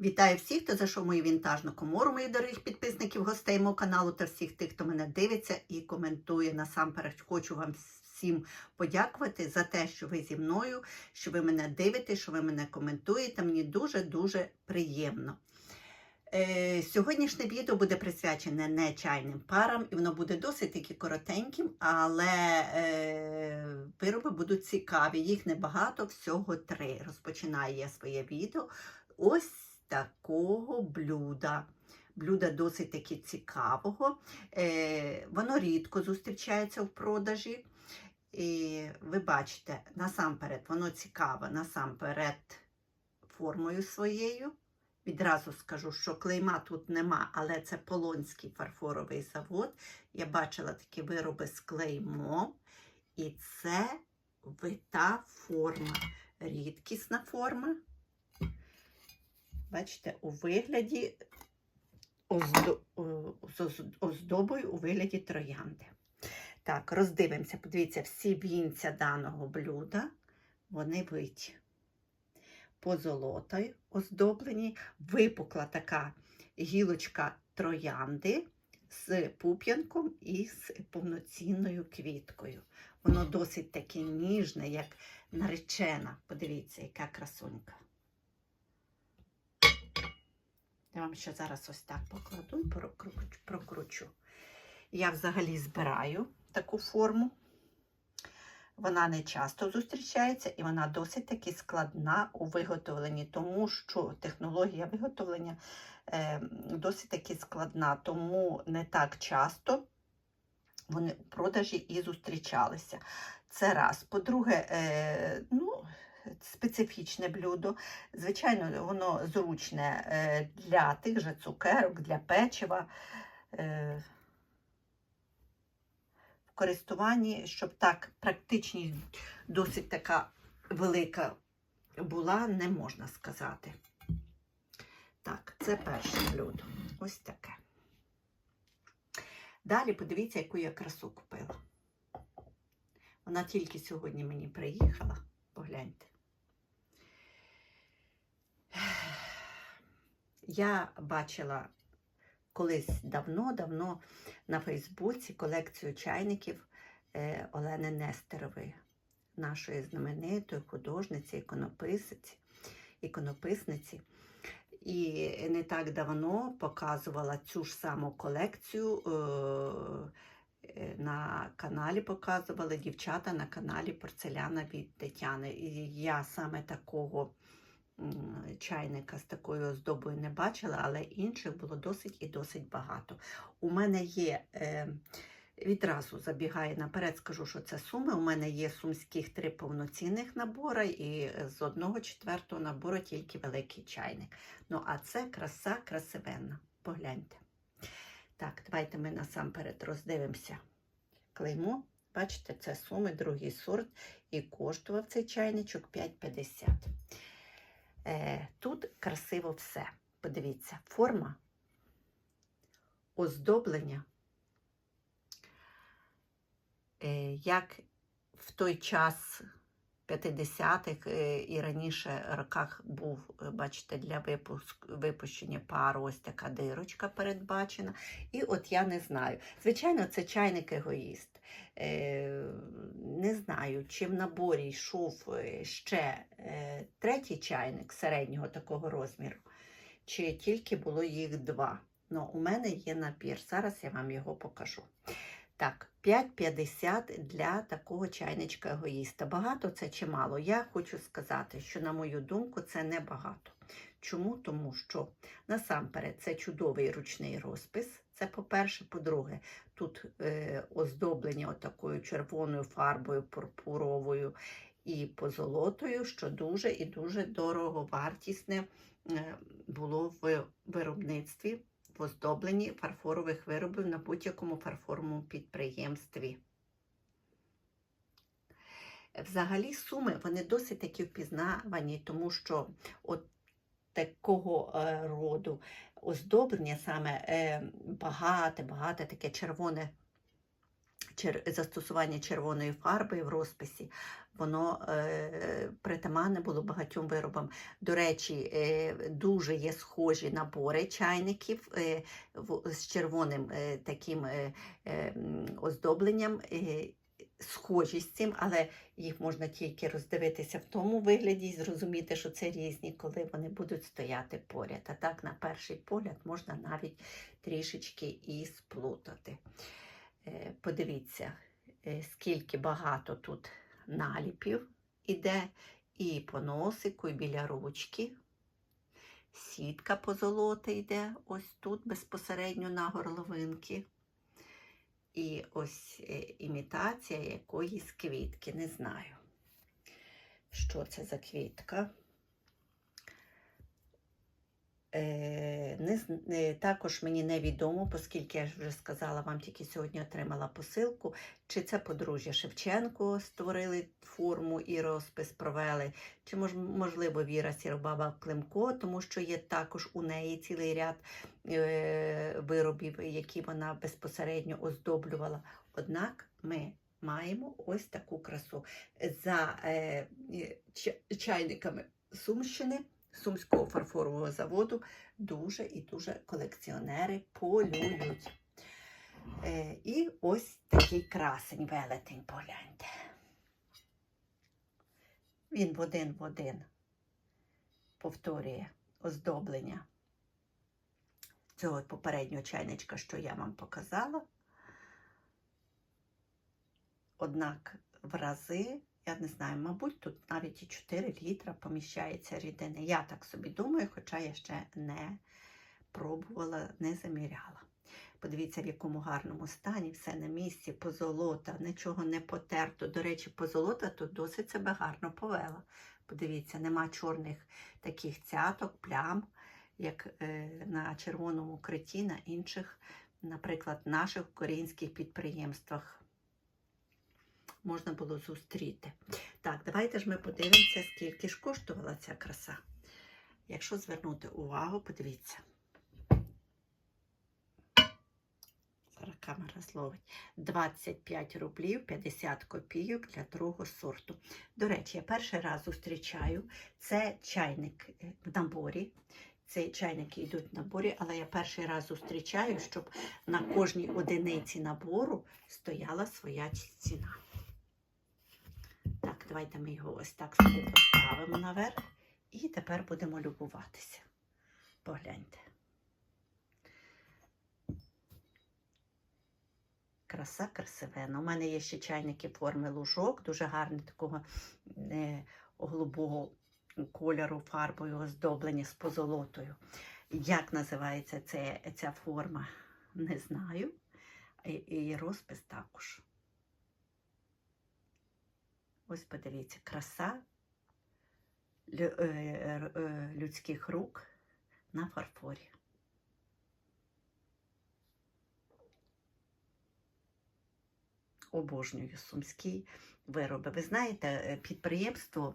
Вітаю всіх, хто зайшов мою вінтажну комору, моїх дорогих підписників, гостей мого каналу та всіх тих, хто мене дивиться і коментує. Насамперед хочу вам всім подякувати за те, що ви зі мною, що ви мене дивитесь, що ви мене коментуєте. Мені дуже-дуже приємно. Е, сьогоднішнє відео буде присвячене не чайним парам, і воно буде досить таки коротеньким, але е, вироби будуть цікаві. Їх небагато, всього три. Розпочинаю я своє відео. Ось такого блюда. Блюда досить таки цікавого. Е, воно рідко зустрічається в продажі. І ви бачите, насамперед, воно цікаве, насамперед формою своєю. Відразу скажу, що клейма тут нема, але це Полонський фарфоровий завод. Я бачила такі вироби з клеймом. І це вита форма, рідкісна форма. Бачите, у вигляді з оз- оздобою у вигляді троянди. Так, роздивимося, подивіться, всі вінця даного блюда, вони биті. Позолотою оздоблені, випукла така гілочка троянди з пуп'янком і з повноцінною квіткою. Воно досить таке ніжне, як наречена. Подивіться, яка красунька. Я вам ще зараз ось так покладу і прокручу. Я взагалі збираю таку форму. Вона не часто зустрічається і вона досить таки складна у виготовленні, тому що технологія виготовлення е, досить таки складна, тому не так часто вони у продажі і зустрічалися. Це раз. По-друге, е, ну, специфічне блюдо. Звичайно, воно зручне е, для тих же цукерок, для печива. Е, в користуванні, щоб так практичність досить така велика була, не можна сказати. Так, це перше блюдо. Ось таке. Далі подивіться, яку я красу купила. Вона тільки сьогодні мені приїхала. Погляньте. Я бачила колись давно-давно на Фейсбуці колекцію чайників е, Олени Нестерової, нашої знаменитої художниці, іконописиці, іконописниці. І не так давно показувала цю ж саму колекцію. Е, е, На каналі показували дівчата на каналі Порцеляна від Тетяни. І я саме такого чайника з такою оздобою не бачила, але інших було досить і досить багато. У мене є. Е, Відразу забігаю наперед, скажу, що це суми. У мене є сумських три повноцінних набори, і з одного четвертого набору тільки великий чайник. Ну, а це краса красивенна. Погляньте. Так, давайте ми насамперед роздивимося клеймо. Бачите, це суми, другий сорт, і коштував цей чайничок 5,50. Е, тут красиво все. Подивіться, форма, оздоблення. Е, як в той час 50-х е, і раніше роках був, е, бачите, для випуск, випущення пару ось така дирочка передбачена. І от я не знаю. Звичайно, це чайник егоїст. Е, не знаю, чи в наборі йшов ще третій чайник середнього такого розміру, чи тільки було їх два. Ну, у мене є набір. Зараз я вам його покажу. Так, 5,50 для такого чайничка егоїста. Багато це чи мало? Я хочу сказати, що, на мою думку, це не багато. Чому? Тому що насамперед це чудовий ручний розпис. Це по-перше, по-друге, тут е, оздоблення отакою червоною фарбою, пурпуровою і позолотою, що дуже і дуже дороговартісне е, було в виробництві в оздобленні фарфорових виробів на будь-якому фарфоровому підприємстві. Взагалі суми вони досить такі впізнавані, тому що от такого е, роду оздоблення саме е, багате, багате таке червоне чер... застосування червоної фарби в розписі, воно е, притаманне було багатьом виробам. До речі, е, дуже є схожі набори чайників е, в, з червоним е, таким е, е, оздобленням. Е, Схожі з цим, але їх можна тільки роздивитися в тому вигляді і зрозуміти, що це різні, коли вони будуть стояти поряд. А так, на перший погляд, можна навіть трішечки і сплутати. Е, Подивіться, е, скільки багато тут наліпів іде, і по носику, і біля ручки. Сітка позолота йде ось тут безпосередньо на горловинки. І ось е, імітація якоїсь квітки, не знаю, що це за квітка. Е, не, е, також мені невідомо, оскільки я вже сказала, вам тільки сьогодні отримала посилку, чи це подружжя Шевченко створили форму і розпис провели, чи мож, можливо Віра Сіробаба Климко, тому що є також у неї цілий ряд е, виробів, які вона безпосередньо оздоблювала. Однак ми маємо ось таку красу за е, чайниками Сумщини. Сумського фарфорового заводу дуже і дуже колекціонери полюють. Е, і ось такий красень велетень, погляньте. Він в один в один повторює оздоблення цього попереднього чайничка, що я вам показала. Однак в рази, я не знаю, мабуть, тут навіть і 4 літра поміщається рідини. Я так собі думаю, хоча я ще не пробувала, не заміряла. Подивіться, в якому гарному стані, все на місці, позолота, нічого не потерто. До речі, позолота тут досить себе гарно повела. Подивіться, нема чорних таких цяток, плям, як е, на червоному криті, на інших, наприклад, наших українських підприємствах можна було зустріти. Так, давайте ж ми подивимося, скільки ж коштувала ця краса. Якщо звернути увагу, подивіться. Зараз камера зловить. 25 рублів 50 копійок для другого сорту. До речі, я перший раз зустрічаю. Це чайник е, в наборі. Цей чайники йдуть в наборі, але я перший раз зустрічаю, щоб на кожній одиниці набору стояла своя ціна. Давайте ми його ось так собі поставимо наверх. І тепер будемо любуватися. Погляньте. Краса красивена. У мене є ще чайники форми лужок, дуже гарні такого е, голубого кольору фарбою оздоблені з позолотою. Як називається це, ця форма, не знаю. І, і розпис також. Ось подивіться, краса е, е, людських рук на фарфорі. Обожнюю сумські вироби. Ви знаєте, е, підприємство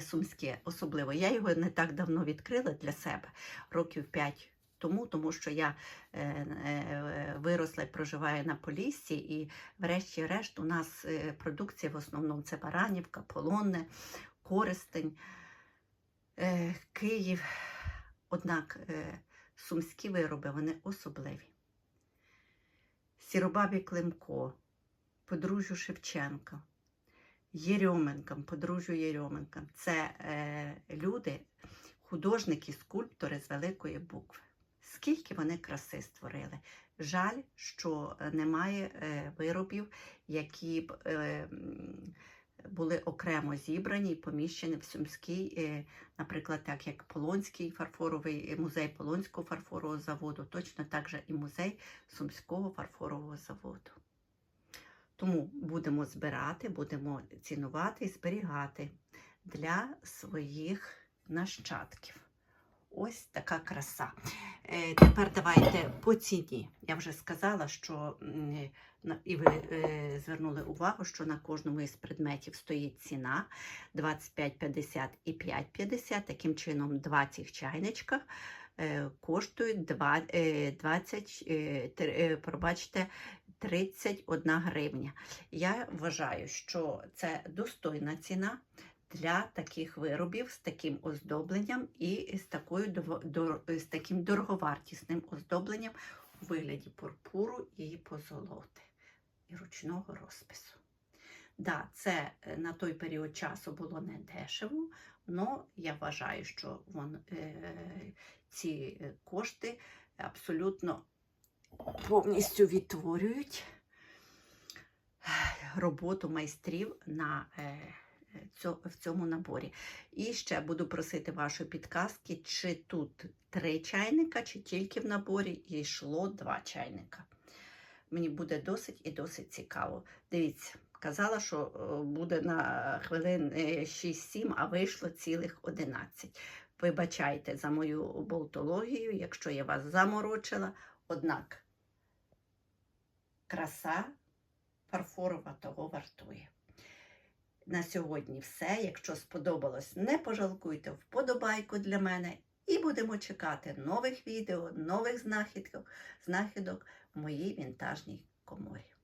сумське особливо. Я його не так давно відкрила для себе, років 5 тому, тому що я е, е, виросла і проживаю на Поліссі, і врешті-решт у нас е, продукція в основному це Баранівка, Полонне, Користень, Київ. Однак сумські вироби вони особливі. Сіробабі Климко, подружжю Шевченка, Єрьоменкам, подружжю Єрьоменкам. Це е, люди, художники, скульптори з великої букви. Скільки вони краси створили. Жаль, що е, немає е, виробів, які б е, були окремо зібрані і поміщені в Сумський, наприклад, так як Полонський фарфоровий музей Полонського фарфорового заводу, точно так же і музей Сумського фарфорового заводу. Тому будемо збирати, будемо цінувати і зберігати для своїх нащадків. Ось така краса. Е, тепер давайте по ціні. Я вже сказала, що і ви е, звернули увагу, що на кожному із предметів стоїть ціна 25,50 і 5,50. Таким чином, два цих чайничка е, коштують е, 20, е, три- е, пробачте, 31 гривня. Я вважаю, що це достойна ціна для таких виробів з таким оздобленням і з, такою, з таким дороговартісним оздобленням у вигляді пурпуру і позолоти і ручного розпису. Да, це е, на той період часу було не дешево, але я вважаю, що вон, е, ці е, кошти абсолютно повністю відтворюють е, роботу майстрів на е, в цьому наборі. І ще буду просити вашої підказки, чи тут три чайника, чи тільки в наборі йшло два чайника. Мені буде досить і досить цікаво. Дивіться, казала, що е, буде на хвилин е, 6-7, а вийшло цілих 11. Вибачайте за мою болтологію, якщо я вас заморочила. Однак краса фарфорова того вартує. На сьогодні все. Якщо сподобалось, не пожалкуйте вподобайку для мене і будемо чекати нових відео, нових знахідок, знахідок в моїй вінтажній коморі.